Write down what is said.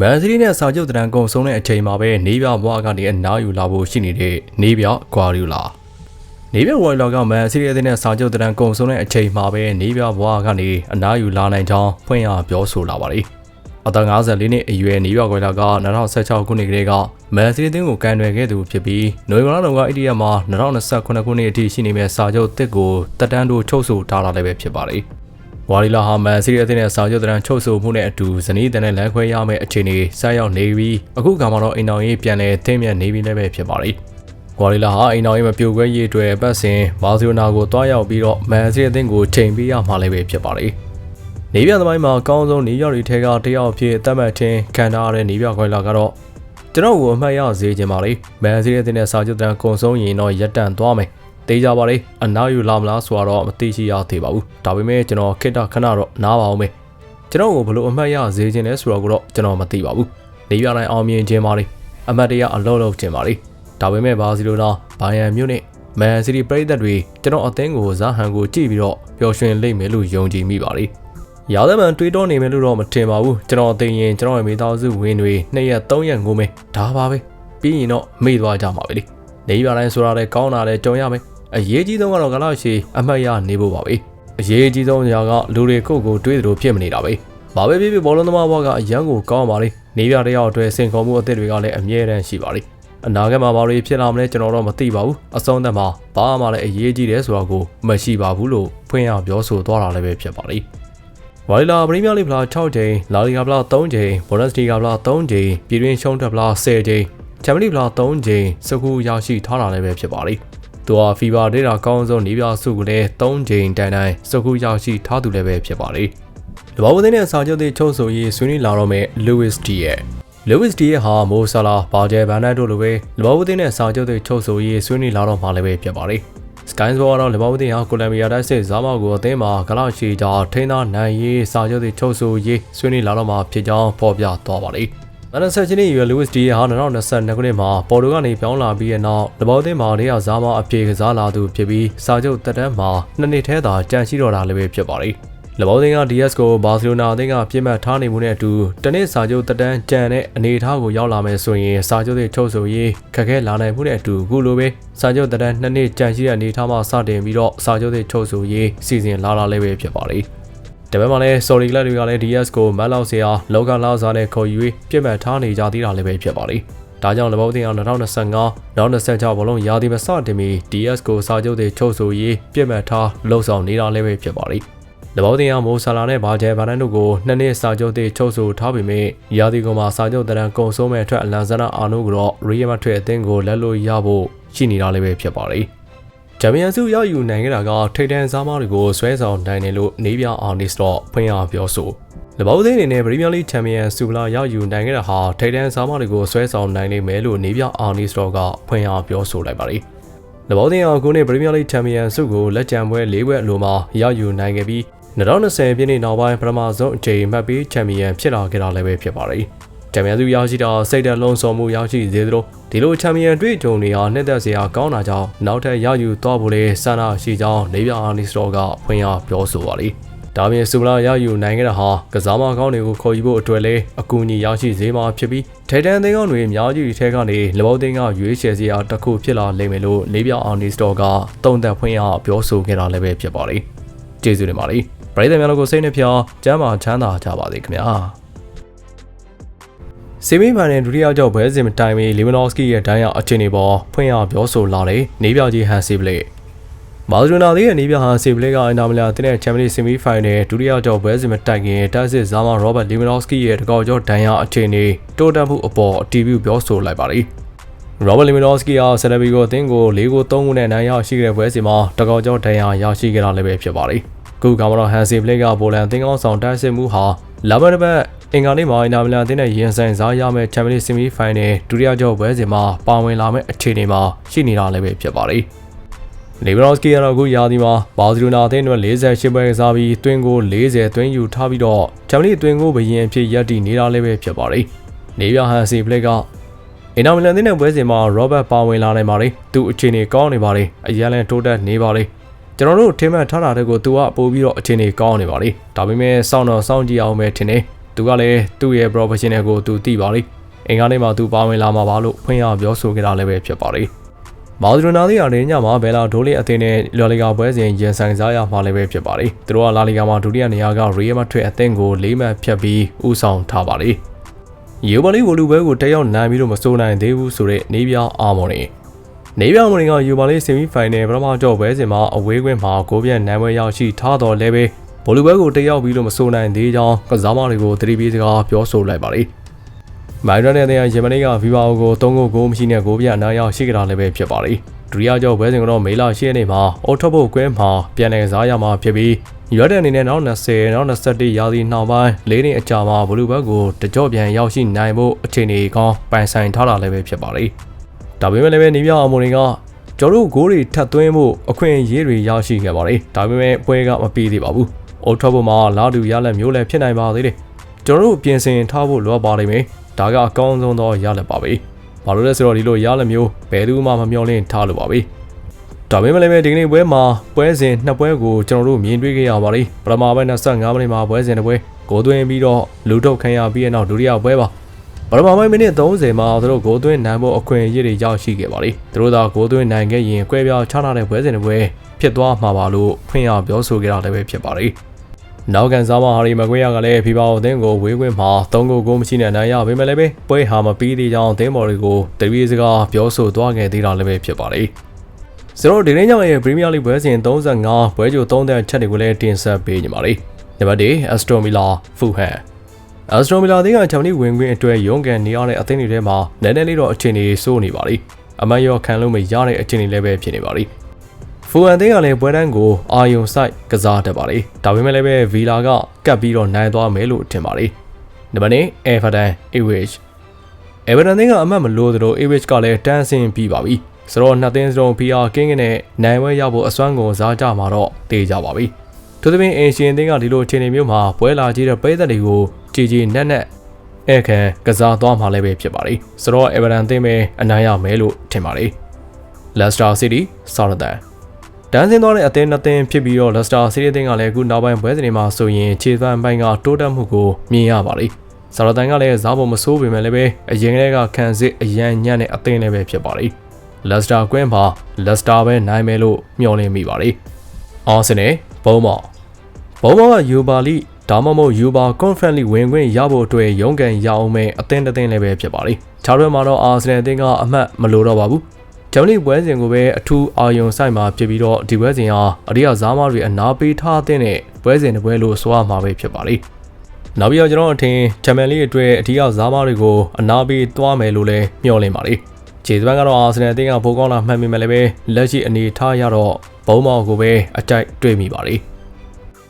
မန်စီးတီးနဲ့စာချုပ်တရန်ကုံဆုံးတဲ့အချိန်မှာပဲနေပြဘွားကနေအနားယူလာဖို့ရှိနေတဲ့နေပြကွာရီလာနေပြဝိုင်လာကမန်စီးတီးအသင်းနဲ့စာချုပ်တရန်ကုံဆုံးတဲ့အချိန်မှာပဲနေပြဘွားကနေအနားယူလာနိုင်ကြောင်းဖွင့်ရပြောဆိုလာပါတယ်အသက်54နှစ်အရွယ်နေပြကွယ်လာက2016ခုနှစ်ကလေးကမန်စီးတီးအသင်းကိုကန်တွယ်ခဲ့သူဖြစ်ပြီးနိုဝင်ဘာလတုန်းကအိန္ဒိယမှာ2029ခုနှစ်အထိရှိနေမဲ့စာချုပ်တစ်ကိုတက်တန်းတို့ချုပ်ဆိုထားတာလည်းပဲဖြစ်ပါတယ် ဝါရီလာဟာမန်စီးရီးအသင်းနဲ့စာချုပ်တရန်ချုပ်ဆိုမှုနဲ့အတူဇနီးတန်နဲ့လမ်းခွဲရမယ့်အခြေအနေဆက်ရောက်နေပြီးအခုကမှတော့အိမ်တော်ရေးပြန်လည်သိမြတ်နေပြီလည်းပဲဖြစ်ပါတယ်။ဂွာရီလာဟာအိမ်တော်ရေးမပြိုကွဲရေးအတွက်ပတ်စဉ်ဘာစီလိုနာကိုတွားရောက်ပြီးတော့မန်စီးရီးအသင်းကိုချိန်ပေးရမှာလည်းပဲဖြစ်ပါတယ်။နေပြသမိုင်းမှာအကောင်းဆုံးနေရောက်တွေထဲကတယောက်အဖြစ်သတ်မှတ်ခြင်းခံထားရတဲ့နေပြခွဲလာကတော့ကျွန်တော်ကိုအမှတ်ရစေခြင်းပါလေ။မန်စီးရီးအသင်းနဲ့စာချုပ်တရန်ကုံဆုံးရင်တော့ရပ်တန့်သွားမယ်။ တေးကြပါလေအနားယူလာမလားဆိုတော့မသိရှိရသေးပါဘူးဒါပေမဲ့ကျွန်တော်ခိတ္တခဏတော့နားပါအောင်မေကျွန်တော်ကိုဘလို့အမှတ်ရစေခြင်းလဲဆိုတော့ကတော့ကျွန်တော်မသိပါဘူးနေပြတိုင်းအောင်မြင်ခြင်းပါလေအမှတ်တရအလုံးလုံးခြင်းပါလေဒါပေမဲ့ဘာစီလိုနာဘိုင်ယန်မြို့နဲ့မန်စီးတီးပရိသတ်တွေကျွန်တော်အသင်းကိုဇာဟန်ကိုကြည့်ပြီးတော့ပျော်ရွှင်လိမ့်မယ်လို့ယုံကြည်မိပါလေရာသမှန်တွေးတောနေမယ်လို့တော့မထင်ပါဘူးကျွန်တော်အသိရင်ကျွန်တော်ရဲ့မိသားစုဝင်တွေ2ရက်3ရက်ငိုမယ်ဒါပါပဲပြီးရင်တော့မေ့သွားကြမှာပဲလေနေပြတိုင်းဆိုတာလည်းကောင်းတာလည်းကြုံရမယ် အရေးကြီးဆုံးကတော့ကလောက်ရှိအမှတ်ရနေဖို့ပါပဲအရေးကြီးဆုံးညာကလူတွေကိုကိုတွေးသလိုဖြစ်မနေတာပဲဘာပဲဖြစ်ဖြစ်ဘောလုံးသမားဘွားကအရန်ကိုကောင်းပါလေနေပြတယောက်အတွက်စင်ခေါ်မှုအသစ်တွေကလည်းအမြဲတမ်းရှိပါလေအနာဂတ်မှာဘာတွေဖြစ်လာမလဲကျွန်တော်တော့မသိပါဘူးအဆုံးသတ်မှာဘာမှလည်းအရေးကြီးတယ်ဆိုတာကိုမရှိပါဘူးလို့ဖွင့်ရပြောဆိုသွားတာလည်းပဲဖြစ်ပါလေဝိုင်လာပရီးမီးယားလိဖလား6ကြိမ်လာလီဂါဖလား3ကြိမ်ဘောနက်စတီဂါဖလား3ကြိမ်ပြည်တွင်းရှုံးထွက်ဖလား10ကြိမ်ချန်ပီယံလိဖလား3ကြိမ်စကူရရှိထားတာလည်းပဲဖြစ်ပါလေ သူဟာဖီဗာဒေတာကောင်းဆုံးနေပြစုကိုလည်း၃ချိန်တိုင်တိုင်စကူရောက်ရှိထားသူလည်းပဲဖြစ်ပါလေ။တဘောဝသိန်းနဲ့စာချုပ်တွေချုပ်ဆိုရေးဆွေးနွေးလာတော့မဲ့ Lewis D ရဲ့ Lewis D ရဲ့ဟာမိုဆာလာဘာဂျယ်ဘန်နတ်တို့လိုပဲတဘောဝသိန်းနဲ့စာချုပ်တွေချုပ်ဆိုရေးဆွေးနွေးလာတော့မှလည်းပဲဖြစ်ပါလေ။ Sky Sport ကတော့လဘောဝသိန်းဟာကိုလံဘီယာတိုက်စစ်ဇာမောက်ကိုအသင်းမှာဂလောက်ရှိကြထိန်းသားနိုင်ရေးစာချုပ်တွေချုပ်ဆိုရေးဆွေးနွေးလာတော့မှဖြစ်ကြောင်းဖော်ပြသွားပါလေ။မ န်ဆက်ချင်းရွယ်လူးစ်ဒီဟာ2022ခုနှစ်မှာပေါ်တိုကနေပြောင်းလာပြီးတဲ့နောက်တဘောသိန်းမှာနေရာဇာမအပြေကစားလာသူဖြစ်ပြီးစာချုပ်တက်တန်းမှာနှစ်နှစ်ထဲသာကြန့်ရှိတော့တာလည်းပဲဖြစ်ပါတယ်။လဘောသိန်းက DS ကိုဘာစီလိုနာအသင်းကပြစ်မှတ်ထားနေမှုနဲ့အတူတနစ်စာချုပ်တက်တန်းကြံတဲ့အနေအထားကိုရောက်လာမယ်ဆိုရင်စာချုပ်တွေချုပ်ဆိုရေးခက်ခဲလာနိုင်မှုနဲ့အတူခုလိုပဲစာချုပ်တက်တန်းနှစ်နှစ်ကြန့်ရှိတဲ့အနေအထားမှာစတင်ပြီးတော့စာချုပ်တွေချုပ်ဆိုရေးစီစဉ်လာလာလည်းပဲဖြစ်ပါတယ်။ တပတ်မှလည်း sorry လက်တွေကလည်း DS ကိုမတ်လောက်စရာလောကလောက်စားနဲ့ခေါ်ယူပြီးပြစ်မှတ်ထားနေကြသေးတာလည်းပဲဖြစ်ပါလိမ့်။ဒါကြောင့်လဘောတင်အောင်2025 2026ဘလုံးရာသီမစတင်ပြီး DS ကိုစာချုပ်တွေချုပ်ဆိုရေးပြစ်မှတ်ထားလှုပ်ဆောင်နေတာလည်းပဲဖြစ်ပါလိမ့်။လဘောတင်အောင်မိုဆာလာနဲ့ဘာဂျယ်ဘာနန်တို့ကိုနှစ်နှစ်စာချုပ်တွေချုပ်ဆိုထားပေမဲ့ရာသီကုန်မှာစာချုပ်တရန်ကုံဆုံးမဲ့အတွက်အလန်ဇနာအာနိုကတော့ရီယမထွေအသင်းကိုလက်လို့ရဖို့ရှိနေတာလည်းပဲဖြစ်ပါလိမ့်။ ဂျမီယန်စုရောက်ယူနိုင်ခဲ့တာကထိတ်တန့်စားမတွေကိုဆွဲဆောင်နိုင်တယ်လို့နေပြအောင်နစ်တော့ဖွင့်ရပြောဆိုလဘောသိန်းအနေနဲ့ပရီးမီးယားလိချန်ပီယံစုလာရောက်ယူနိုင်ခဲ့တာဟာထိတ်တန့်စားမတွေကိုဆွဲဆောင်နိုင်လိမ့်မယ်လို့နေပြအောင်နစ်တော့ကဖွင့်ရပြောဆိုလိုက်ပါတယ်လဘောသိန်းအောင်ကိုနဲ့ပရီးမီးယားလိချန်ပီယံစုကိုလက်ကျန်ပွဲ၄ပွဲအလိုမှာရောက်ယူနိုင်ခဲ့ပြီး2020ပြည့်နှစ်နောက်ပိုင်းပထမဆုံးအကြိမ်မှတ်ပြီးချန်ပီယံဖြစ်လာခဲ့တာလည်းပဲဖြစ်ပါတယ် ချန်ပီယံစုရောက်ရှိတာစိတ်ဓာတ်လုံးစုံမှုရောက်ရှိစေသလိုဒီလိုချန်ပီယံတွေ့ကြုံနေအောင်နှစ်သက်စရာကောင်းတာကြောင့်နောက်ထပ်ရယူသွားဖို့လေဆန္ဒရှိကြောင်းနေပြအာနီစတော်ကဖွင့်ရပြောဆိုပါလိမ့်ဒါပြင်စူလာရယူနိုင်ခဲ့တာဟာကစားမကောင်းတွေကိုခေါ်ယူဖို့အတွက်လည်းအကူအညီရရှိစေမှာဖြစ်ပြီးထိုင်တန်သင်းကောင်းတွေအများကြီးထဲကနေလဘောသိန်းကရွေးချယ်စရာတစ်ခုဖြစ်လာလိမ့်မယ်လို့နေပြအာနီစတော်ကတုံ့သက်ဖွင့်ရပြောဆိုခဲ့တာလည်းပဲဖြစ်ပါလိမ့်ကျေးဇူးတင်ပါလိမ့်ပရိသတ်များတို့ကိုစိတ်နှပြကျမ်းမာချမ်းသာကြပါစေခင်ဗျာ စီမီမန်နဲ့ဒုတိယကြောက်ဘဲစင်တိုင်မီလီဗနော့စကီရဲ့ဒိုင်းရအခြေအနေပေါ်ဖွင့်ရပြောဆိုလာတယ်နေပြကြီးဟန်စီပလက်မာဇရိုနာသေးရဲ့နေပြဟန်စီပလက်ကအင်တာမီလာတင်းတဲ့ချန်ပီယံဆီမီဖိုင်နယ်ဒုတိယကြောက်ဘဲစင်တိုင်ကင်တက်စစ်ဇာမန်ရောဘတ်လီဗနော့စကီရဲ့တကောက်ကျော်ဒိုင်းရအခြေအနေတိုးတက်မှုအပေါ်အတီးပြုပြောဆိုလိုက်ပါတယ်ရောဘတ်လီမီနော့စကီဟာဆယ်လဘီကိုအသင်းကို၄ကို၃ခုနဲ့နိုင်ရရှိခဲ့တဲ့ပွဲစဉ်မှာတကောက်ကျော်ဒိုင်းရရရှိခဲ့တာလည်းပဲဖြစ်ပါတယ်။ခုကမှတော့ဟန်စီပလက်ကပိုလန်သင်းကောင်းဆောင်တိုက်စစ်မှုဟာလာဘတ်ဘတ် အင်္ဂါနေ့မှာအင်တာမီလန်အသင်းနဲ့ရင်ဆိုင်စားရမယ့်ချန်ပီယံဆီမီဖိုင်နယ်ဒုတိယကြောပွဲစဉ်မှာပါဝင်လာမယ့်အခြေအနေမှာရှိနေတာလည်းပဲဖြစ်ပါတယ်။လေဗရော့စကီကတော့အခုရာသီမှာဘာစီလိုနာအသင်းအတွက်48ပွဲကစားပြီးတွင်းကို40တွင်းယူထားပြီးတော့ချန်ပီယံတွင်းကိုဘရင်အဖြစ်ရပ်တည်နေတာလည်းပဲဖြစ်ပါတယ်။နေပြဟန်စီပလက်ကအင်တာမီလန်အသင်းနဲ့ပွဲစဉ်မှာရောဘတ်ပါဝင်လာနိုင်ပါတယ်။သူအခြေအနေကောင်းနေပါတယ်။အရန်လန်တိုးတက်နေပါတယ်။ကျွန်တော်တို့ထင်မှတ်ထားတာတွေကိုသူကပို့ပြီးတော့အခြေအနေကောင်းနေပါလေဒါပေမဲ့စောင့်တော့စောင့်ကြည့်အောင်ပဲထင်တယ် သူကလည်းသူ့ရဲ့ professional ကိုသူသိပါလိမ့်အင်္ဂါနေ့မှာသူပါဝင်လာမှာပါလို့ဖွင့်ရပြောဆိုခဲ့တာလည်းပဲဖြစ်ပါလိမ့်မာဒရိုနာသည်အရင်းညမှာဘယ်လာဒိုးလီအသင်းနဲ့လာလီဂါပွဲစဉ်ရင်ဆိုင်စားရမှာလည်းပဲဖြစ်ပါလိမ့်သူတို့ကလာလီဂါမှာဒုတိယနေရာကရီယယ်မက်ဒရစ်အသင်းကို၄မှတ်ဖြတ်ပြီးဥဆောင်ထားပါလိမ့်ယူဗာလီဝလူပွဲကိုတက်ရောက်နိုင်ပြီးတော့မစိုးနိုင်သေးဘူးဆိုတဲ့နေပြအာမော်နေနေပြမော်နေကယူဗာလီဆီမီဖိုင်နယ်ပထမကြော့ပွဲစဉ်မှာအဝေးကွင်းမှာဂိုးပြတ်နိုင်ပွဲရောက်ရှိထားတော်လဲပဲ ဗိုလ်လူပွဲကိုတက်ရောက်ပြီးတော့မစိုးနိုင်သေးကြောင်းကစားမတွေကိုသတိပေးစကားပြောဆိုလိုက်ပါလိမ့်မိုင်ရတဲ့တဲ့ယမနီကဗီဘာအိုကို3ဂိုးဂိုးမရှိနဲ့ဂိုးပြတ်အနားရောက်ရှိကြတာလည်းပဲဖြစ်ပါလိမ့်ဒုတိယကြော့ပွဲစဉ်ကတော့မေလ10ရက်နေ့မှာအော်ထဘုတ်ကွင်းမှာပြန်လည်ကစားရမှာဖြစ်ပြီးရွက်တဲ့အနေနဲ့နောက်20နောက်21ရာသီနှောင်းပိုင်း၄နှစ်အကြာမှာဘလူးဘက်ကိုတကြော့ပြန်ရောက်ရှိနိုင်ဖို့အခြေအနေကောင်းပိုင်ဆိုင်ထားတာလည်းပဲဖြစ်ပါလိမ့်ဒါပေမဲ့လည်းပဲနေပြအောင်မတွေကကျွန်တော်တို့ဂိုးတွေထပ်သွင်းဖို့အခွင့်အရေးတွေရရှိခဲ့ပါလိမ့်ဒါပေမဲ့ပွဲကမပြီးသေးပါဘူး အော်ထဘုတ်မှာလာတူရလက်မျိုးလည်းဖြစ်နိုင်ပါသေးတယ်ကျွန်တော်တို့ပြင်ဆင်ထားဖို့လိုအပ်ပါလိမ့်မယ်ဒါကအကောင်းဆုံးသောရလက်ပါပဲဘာလို့လဲဆိုတော့ဒီလိုရလက်မျိုးဘယ်သူမှမမျှော်လင့်ထားလို့ပါပဲဒါပေမဲ့လည်းပဲဒီကနေ့ပွဲမှာပွဲစဉ်နှစ်ပွဲကိုကျွန်တော်တို့မြင်တွေ့ခဲ့ရပါလိမ့်ပထမပိုင်း25မိနစ်မှာပွဲစဉ်တစ်ပွဲဂိုးသွင်းပြီးတော့လူထုတ်ခံရပြီးတဲ့နောက်ဒုတိယပွဲပါပထမပိုင်းမိနစ်30မှာသူတို့ဂိုးသွင်းနိုင်ဖို့အခွင့်အရေးတွေရောက်ရှိခဲ့ပါလိမ့်သူတို့သာဂိုးသွင်းနိုင်ခဲ့ရင်ကွဲပြားခြားနာတဲ့ပွဲစဉ်တစ်ပွဲဖြစ်သွားမှာပါလို့ဖွင့်ရပြောဆိုခဲ့တာလည်းပဲဖြစ်ပါလိမ့် နောက်ကန်စားမဟာရီမကွေးရကလည်းဖီဘာအသင်းကိုဝေးခွင့်မှာ၃ဂိုးကိုမရှိနဲ့နိုင်ရပေမဲ့လည်းပဲပွဲဟာမပြီးသေးကြောင်းအသင်းမော်တွေကိုတပည့်စကားပြောဆိုသွားခဲ့သေးတာလည်းပဲဖြစ်ပါလိမ့်ဆိုတော့ဒီနေ့ညရဲ့ Premier League ပွဲစဉ်35ပွဲကြို3တဲ့ချက်တွေကိုလည်းတင်ဆက်ပေးကြပါလိမ့်နံပါတ်1 Aston Villa Fulham Aston Villa အသင်းကချန်ပီယံဝင်ခွင့်အတွက်ရုန်းကန်နေရတဲ့အသင်းတွေထဲမှာနည်းနည်းလေးတော့အခြေအနေဆိုးနေပါလိမ့်အမန်ရောခံလို့မရတဲ့အခြေအနေလည်းပဲဖြစ်နေပါလိမ့် ဖူအန်သင်းကလည်းပွဲတန်းကိုအာယုံဆိုင်ကစားတတ်ပါလေဒါပေမဲ့လည်းပဲဗီလာကကတ်ပြီးတော့နိုင်သွားမယ်လို့ထင်ပါလေနံပါတ်1အဲဖာတန်အေဝစ်အဲဗာတန်သင်းကအမှတ်မလို့သလိုအေဝစ်ကလည်းတန်းဆင်းပြီးပါပြီဆိုတော့နှစ်သင်းစလုံးဖီအာကင်းကင်းနဲ့နိုင်ဝဲရဖို့အစွမ်းကုန်စားကြမှာတော့တေးကြပါပြီထို့သဖြင့်အင်ရှင်သင်းကဒီလိုအခြေအနေမျိုးမှာပွဲလာကြီးတဲ့ပိသက်တွေကိုကြည်ကြည်နက်နက်အဲ့ခံကစားသွားမှာလည်းပဲဖြစ်ပါလေဆိုတော့အဲဗာတန်သင်းပဲအနိုင်ရမယ်လို့ထင်ပါလေလက်စတာစီးတီဆော်ရတန် တန်းစင်းသွားတဲ့အသင်းနှစ်သင်းဖြစ်ပြီးတော့လက်စတာစီးရီးအသင်းကလည်းအခုနောက်ပိုင်းပွဲစဉ်တွေမှာဆိုရင်ခြေပန်းပိုင်းကတိုးတက်မှုကိုမြင်ရပါလိမ့်။ဆာရတန်ကလည်းဇာပေါ်မဆိုးပေမဲ့လည်းပဲအရင်ကတည်းကခံစစ်အရန်ညံ့တဲ့အသင်းလည်းပဲဖြစ်ပါလိမ့်။လက်စတာကွင်းမှာလက်စတာပဲနိုင်မယ်လို့မျှော်လင့်မိပါလိမ့်။အော်ဆင်နယ်ဘုံမော်ဘုံမော်ကယူပါလိဒါမှမဟုတ်ယူပါကွန်ဖရင့်လိဝင်ခွင့်ရဖို့အတွက်ရုန်းကန်ရအောင်မဲ့အသင်းတစ်သင်းလည်းပဲဖြစ်ပါလိမ့်။ခြားတွဲမှာတော့အာဆင်နယ်အသင်းကအမှတ်မလိုတော့ပါဘူး။ ဂျောင်းလီပွဲစဉ်ကိုပဲအထူးအာယုံဆိုင်မှာဖြစ်ပြီးတော့ဒီပွဲစဉ်ဟာအရိယာဇာမတွေအနာပေးထားတဲ့ပွဲစဉ်တစ်ပွဲလို့ဆိုရမှာပဲဖြစ်ပါလိမ့်။နောက်ပြီးတော့ကျွန်တော်အထင်ချန်ပီယံလိအတွက်အထီးရောက်ဇာမတွေကိုအနာပေးသွားမယ်လို့လည်းမျှော်လင့်ပါလိမ့်။ခြေစပန်းကတော့အာဆင်နယ်အသင်းကပိုကောင်းလာမှတ်မိမယ်လည်းပဲလက်ရှိအနေထားရတော့ဘုံမော်ကိုပဲအကြိုက်တွေ့မိပါလိမ့်။